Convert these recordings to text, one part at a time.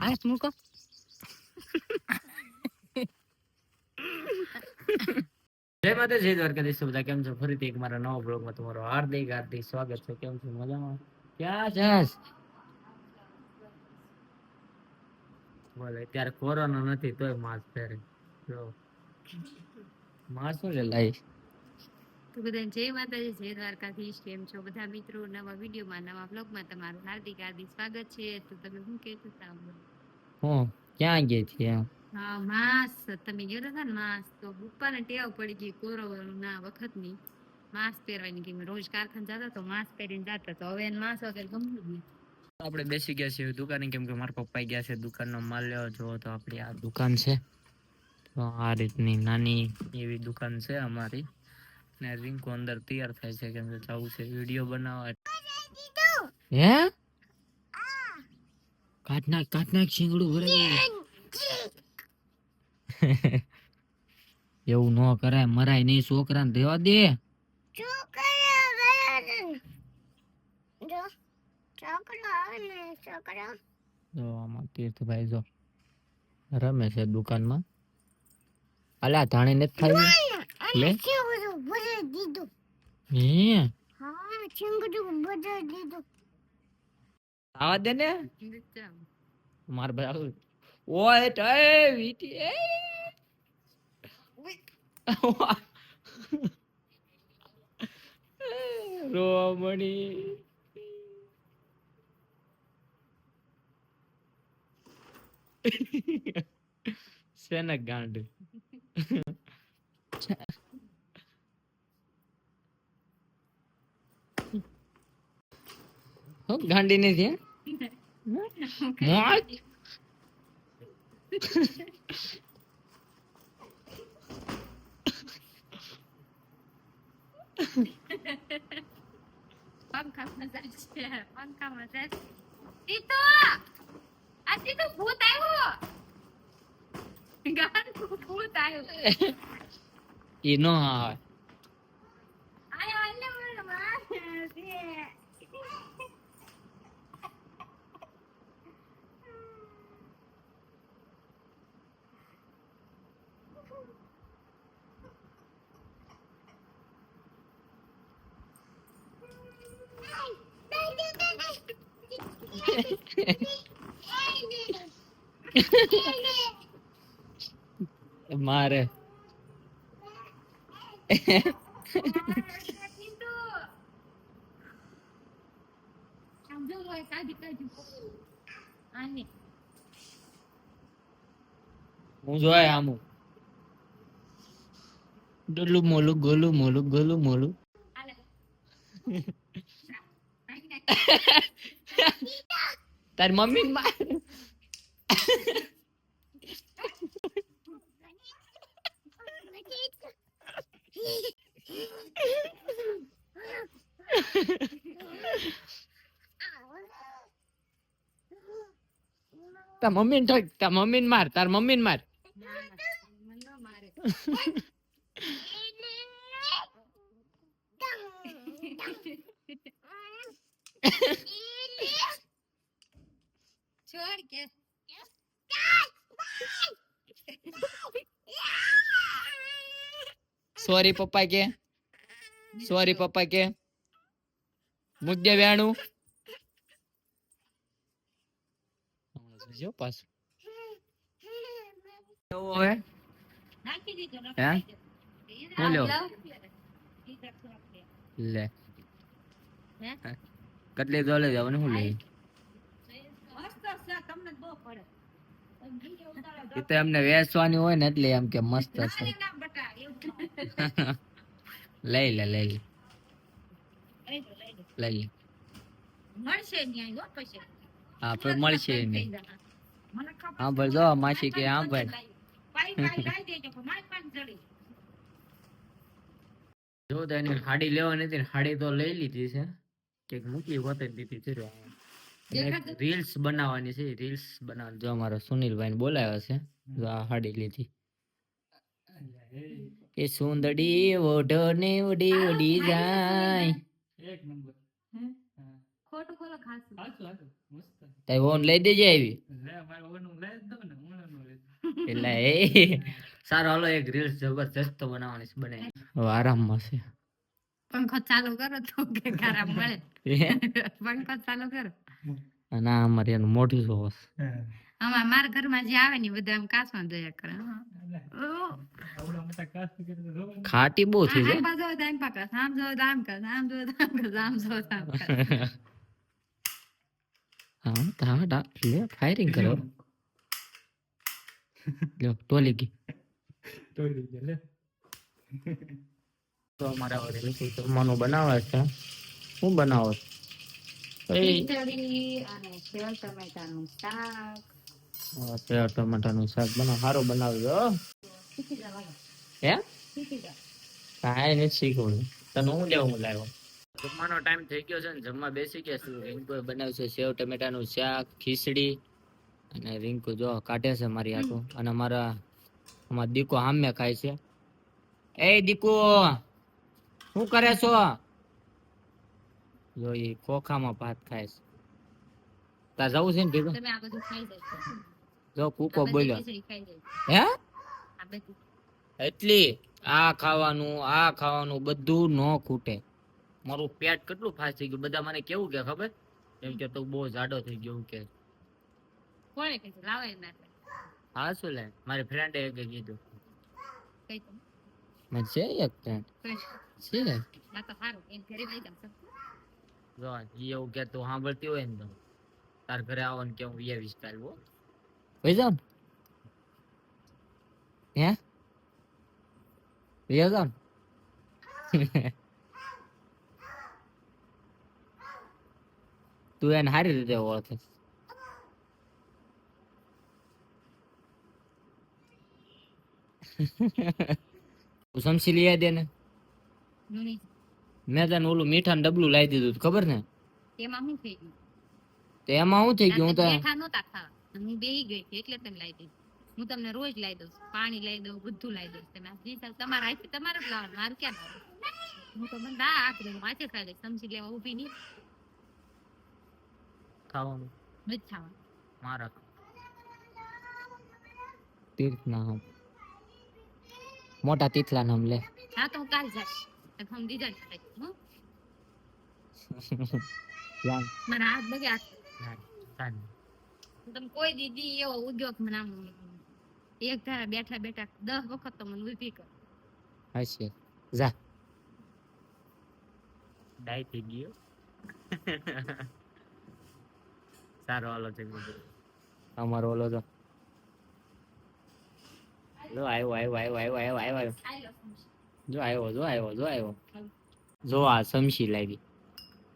હાથ મૂકો જય માતા જય દ્વારકાધીશ. બધા કેમ છો? ફરીથી એક મારા નવા બ્લોગમાં તમારો હાર્દિક હાર્દિક સ્વાગત છે. કેમ છો? મજામાં? ક્યાં જશ બોલે અત્યારે કોરોના નથી તોય માસ્ક પહેરે. જો માસ્ક શું લાઈ? તો જય માતાજી જય દ્વારકાધીશ કેમ છો બધા મિત્રો? નવા વિડીયોમાં નવા બ્લોગમાં તમારું હાર્દિક હાર્દિક સ્વાગત છે. તો તમે શું કહેતા સાંભળો? હું? ક્યાં ગઈ છે હા માસ. તમે ગયો હતા ને માસ? તો પપ્પાને ટેવ પડી ગઈ કોરોના વખતની. માસ પહેરવાની કે રોજ કારખાને જતા તો માસ્ક પહેરીને જતા. તો હવે માસ વગર ગમતું જ નહીં આપણે બેસી ગયા છીએ દુકાને કેમ કે મારા પપ્પા ગયા છે દુકાનનો માલ લેવા. જોવો તો આપણી આ દુકાન છે. તો આ રીતની નાની એવી દુકાન છે અમારી. ને રિંકુ અંદર તૈયાર થાય છે કેમ કે જવું છે. વીડિયો બનાવવા. હે? કાટ નાખ કાટ નાખ શીંગડું ભરાય એવું ન કરાય. મરાય નહીં. છોકરાને દેવા દે. જો. તીર્થભાઈ જો. રમે છે દુકાનમાં. અલા ધાણી નથી ખાવી લે. હે આવા દે ને. માર ભાઈ ઓય ટે વીટી એ. રોમણી. સેને ગાંડ હું ગાંડી નથી? મોજ? પંખામાં જાય છે પંખામાં જાય છે. તીતો આ તીતો ભૂત આવ્યો! ગાંડું ભૂત આવ્યો. ઈ નો આવે આયો એટલે મને મારે છે મારે. હું જોય આમું. ડોલું મોલું ગોલું મોલું ગોલું મોલું. તારી મમ્મી તાર મમ્મી ને ઠોક તાર મમ્મી ને માર તાર મમ્મી માર મારે છોડ કે? સોરી પપ્પા કે. સોરી પપ્પા કે. મુદ્દે વેણું. જો પાછું કેવો હે? નાખી દીધો. હે? લે. હે? કેટલી દોલે જવાનું શું લે મસ્ત તમને બહુ પડે. એ તો એમને વેચવાની હોય ને એટલે એમ કે મસ્ત છે. લઈ લે લઈ લે. લઈ લો, મળશે ન્યાય હો પછી. હા પણ મળશે નહીં હા ભાઈ જો માસી કે હા ભાઈ. પાઈ પાઈ લાઈ દેજો પણ મારી પાસે જડી. જો તો એની હાડી લેવાની હતી હાડી તો લઈ લીધી છે. કે મૂકી હોતે દીધી છે? રીલ્સ બનાવવાની છે રીલ્સ બનાવવાની. જો અમારો સુનિલભાઈ બોલાવ્યો છે જો આ હાડી લીધી. એ સુંદડી ઓઢો ને ઉડી ઉડી જાય. હમ? ખોટું બોલો ખાસું. તારી ઓન લઈ દેજે આવી. એટલે એ સારો હાલો એક રીલ્સ જબરજસ્ત બનાવવાની છે બને. હવે આરામમાં છે. પંખો ચાલુ કરો તો કે ખરાબ મળે. પંખો ચાલુ કરો. અને આ અમારે એનું મોઢું જોવો. આમાં મારા ઘરમાં જે આવે ને બધા આમ કાચમાં જોયા કરે. ખાટી બહુ થઈ જાય. આમ તો આમ પાકસ, આમ જોવો તો આમ કસ, આમ જોવો તો આમ કસ, આમ. હા તા ડા લે ફાયરિંગ કરો. લ્યો ટોલી ગઈ. તો અમારા જમવાનું બનાવે છે. શું બનાવો છો? એ ખીચડી અને સેવ ટમેટાનું શાક સેવ ટમાટાનું શાક બનાવ સારું બનાવજો હો. કાંઈ નથી શીખવું તને હું લેવું લાવ્યો જમવાનો ટાઈમ થઈ ગયો છે ને જમવા બેસી ગયા છું રિંકુ બનાવ્યું છે સેવ ટમેટાનું શાક ખીચડી અને રિંકુ જો કાઢે છે મારી આખું. અને મારા અમારા દીકો આમે ખાય છે. એ દીકુ શું કરે છો? જો એ ખોખામાં ભાત ખાય છે. તાર જવું છે ને ભેગું? તમે આ બધું ખાઈ જાય જો કૂકો બોલ્યો. હે? એટલી આ ખાવાનું આ ખાવાનું બધું ન ખૂટે. મારું પેટ કેટલું ફાસ્ટ થઈ ગયું. બધા મને કેવું કે ખબર? એમ કે તું બહુ જાડો થઈ ગયો કે. કોણે કીધું? લાવો એમ હા શું લે? મારી ફ્રેન્ડે એક કીધું. કઈ છે એક ફ્રેન્ડ છે ના તો સારું એમ ઘરે લઈ જાવ જો ઈ એવું કે તું સાંભળતી હોય ને તો. તાર ઘરે આવો ને કે હું વીએ વીસ ચાલવો વઈ જાવ હે? વીએ જાવ તું એને સારી રીતે ઓળખે. તું સમસી લઈ દે ને. મેં તને ઓલું મીઠા ડબલું લાવી દીધું ખબર ને? તેમાં શું થઈ ગયું? તો એમાં શું થઈ ગયું? હું તો રાતે નહોતા ખાવા. હું બેહી ગઈ હતી એટલે તમે લાવી દીધું. હું તમને રોજ લાવી દઉં પાણી લાવી દઉં બધું લાવી દઉં તમે જી સાલ તમારા હાથે તમારે જ લાવવાનું મારું ક્યાં લાવવાનું હું તો મને આ આખી વાંચે ખાઈ સમજી લેવા ઊભી નહીં. ખાવાનું? નથી ખાવાનું. મારા તીર્થ ના હમ. મોટા તીથલા નામ લે. હા તો હું કાલ જઈશ. તો હું દીધા જ ખાઈશ, હો. જાણ. મારા હાથ બગ્યા ના, જાણ. તમે કોઈ દીદી એવો ઉદ્યોગ મને આમ એક ધારા બેઠા બેઠા દસ વખત તો મને ઊભી કર હશે જા ડાય થઈ ગયો સારો હાલો છે અમારો ઓલો તો જો આવ્યો આવ્યો આવ્યો આવ્યો આવ્યો આવ્યો આવ્યો જો આવ્યો જો આવ્યો જો આવ્યો. જો આ સમસી લાગી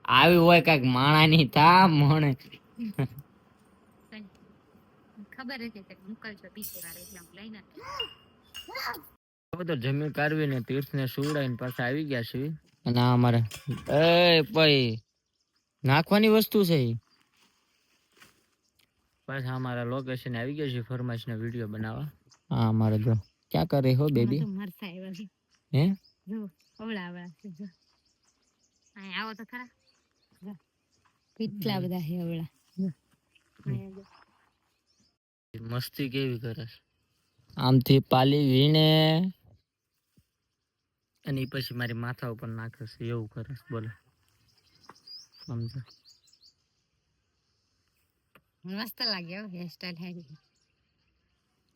આવી હોય કંઈક માણાની થા મણે. ખબર હતી કે મોકલશો પીછે વાળા એટલે લઈને. હવે જમી કાઢવી ને તીર્થ ને સુવડાવીને પાછા આવી ગયા છે. અને અમારે એ ભાઈ નાખવાની વસ્તુ છે ઈ. પાછા અમારા લોકેશન આવી ગયા છે ફરમાશ ના વીડિયો બનાવવા. હા અમારે જો. ક્યાં કરે હો બેબી હે? જો અવળા અવળા છે જો અહીં આવો તો ખરા. કેટલા બધા છે અવળા જો. અહીંયા જો. મસ્તી કેવી કરે આમથી પાલી વીણે. અને પછી મારી માથા ઉપર નાખે છે એવું કરે બોલે. સમજો મસ્ત લાગ્યો હેરસ્ટાઈલ હેરી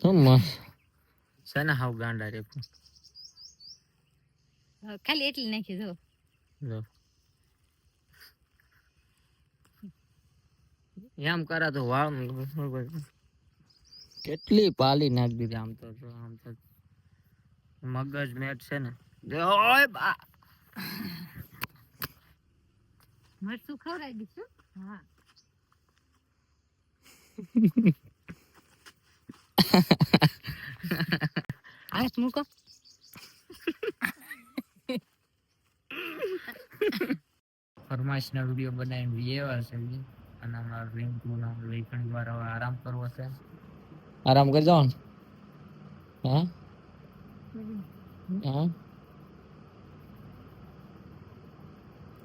તો મસ્ત. છે ને હાવ ગાંડા રે ખાલી એટલી નાખી જો. એમ કરા તો વાળ કેટલી પાલી નાખી દીધી આમ તો આમ તો. મગજ મેટ છે ને. ઓય બા. મરચું ખવડાવી દીધું હા. હાથ મૂકો. ફરમાઈશના વીડિયો બનાવીને એવા છે અને અમારા રિંકુ ના લઈ ઘણી વાર હવે આરામ કરવો છે. આરામ કરી જાઓ હા? હા?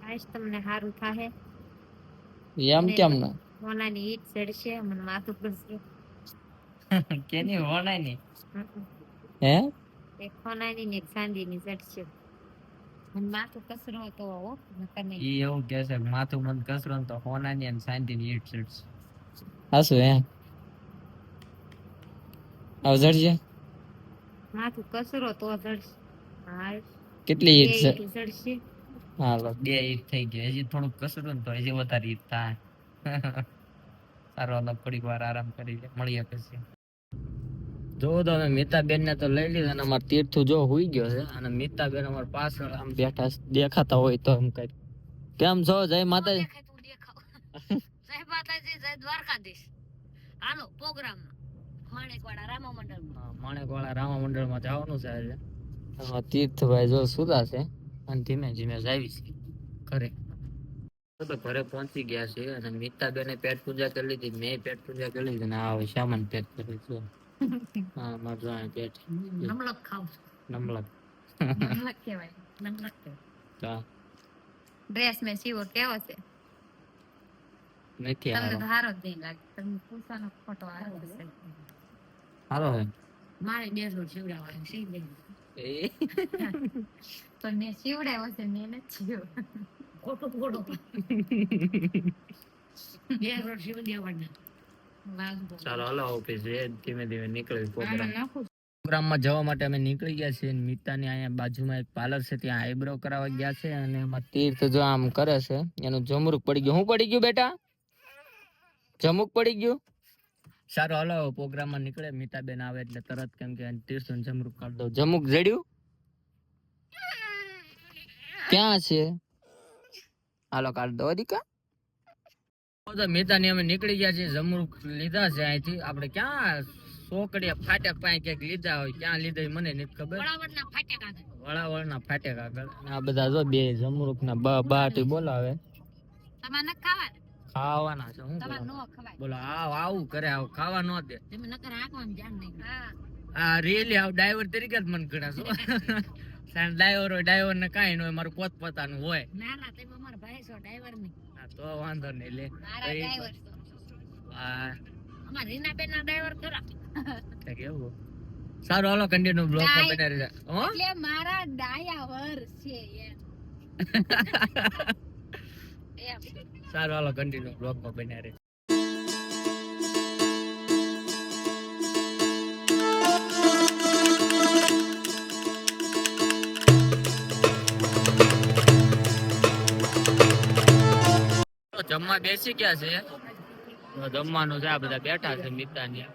આજ તમને સારું થાહે? એમ કેમ ના? સોનાની ઈટ ચડશે મને માથું પડશે. કેની વણાયની હમ. હે? એક સોનાની ને એક ચાંદીની ચડશે. માથું કસરો તો હો નકર ઈ એવું કે છે માથું મન કસરો તો હોનાની અને શાંતિની ઈટ ચડશે. હાસુ હે? આવજડજે માથું કસરો તો ચડશે હા કેટલી બે ઈટ હાલો. બે ઈટ થઈ ગઈ હજી થોડુંક કસરું ને તો હજી વધારે ઈટ થાય. સારો હાલો થોડીક વાર આરામ કરી લે. મળીએ પછી. જો તમે મિતાબેન ને તો લઈ લીધા અને અમારે તીર્થુ જો હુઈ ગયો છે અને મિતાબેન અમારા પાછળ આમ બેઠા દેખાતા હોય તો એમ કઈ કેમ છો? જય માતાજી. જય માતાજી જય દ્વારકાધીશ. હાલો પ્રોગ્રામ. માણેકવાડા રામા મંડળ માણેકવાળા રામા મંડળમાં જવાનું છે આજે. તીર્થભાઈ જો સુધા છે અને ધીમે ધીમે જાવી છે. ઘરે. તો ઘરે પહોંચી ગયા છે અને મીતાબેને પેટ પૂજા કરી લીધી મેં પેટ પૂજા કરી લીધી અને આ હવે સામાન પેટ કરી છે. હા મારે જો અહીં પેટ નમલક ખાવ નમલક નમલક કહેવાય નમલક કહેવાય ડ્રેસ મેં સીવો કેવો છે નથી હારો તો હારો જ નહીં લાગે તમને પૂછવાનો ફોટો આવ્યો હશે હારો હે મારે બે રોજ સીવડાવવાનો સીવ દે તો મેં સીવડાવ્યો છે મેં નથી સીવ્યો ખોટું ખોટું બે રોજ સીવ દેવાના ચાલો હાલો ઓફિસ ધીમે ધીમે નીકળી પ્રોગ્રામ પ્રોગ્રામમાં જવા માટે અમે નીકળી ગયા છીએ મિતાની અહીંયા બાજુમાં એક પાર્લર છે ત્યાં આઈબ્રો કરાવવા ગયા છે અને એમાં તીર્થ જો આમ કરે છે એનું જમરૂક પડી ગયું. હું પડી ગયું બેટા? જમુક પડી ગયું? સારું હાલો પ્રોગ્રામમાં નીકળે. મિતાબેન આવે એટલે તરત કેમ કે તીર્થ જમરૂક કાઢ દો જમુક જડ્યું? ક્યાં છે? હાલો કાઢ દો દીકા. તો મિતાની અમે નીકળી ગયા છીએ જમરૂક લીધા છે અહીંથી. આપણે ક્યાં સોકડીયા ફાટક પાસે ક્યાંક લીધા હોય ક્યાં લીધા મને નથી ખબર. વળાવળ ના ફાટક આગળ. આ બધા જો બે જમરૂક ના બા બાટી બોલાવે. તમારે ન ખાવા? ખાવાના છે હું બોલો આવ આવું કરે આવ ખાવા ન દે. આ રેલી આવ ડ્રાઈવર તરીકે જ મને ગણાશો છો. ડ્રાઈવર હોય ડ્રાઈવર ને કાંઈ ન હોય મારું પોત પોતાનું હોય. ના ના તમે અમારા ભાઈ છો ડ્રાઈવર નહીં હા, તો વાંધો નહીં લે. અમારા રીનાબેન ના ડ્રાઈવર ખરા કંઈક સારું હાલો કન્ટિન્યુ બ્લોગ. બના હો? એટલે મારા ડાયાવર છે સારું હાલો કન્ટિન્યુ બ્લોગ બના રહેજો. જમવા બેસી ગયા છે. જમવાનું છે આ બધા બેઠા છે મિત્રાની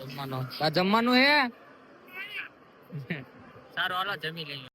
જમવાનું. આ જમવાનું હે? સારું હાલો જમી લઈએ.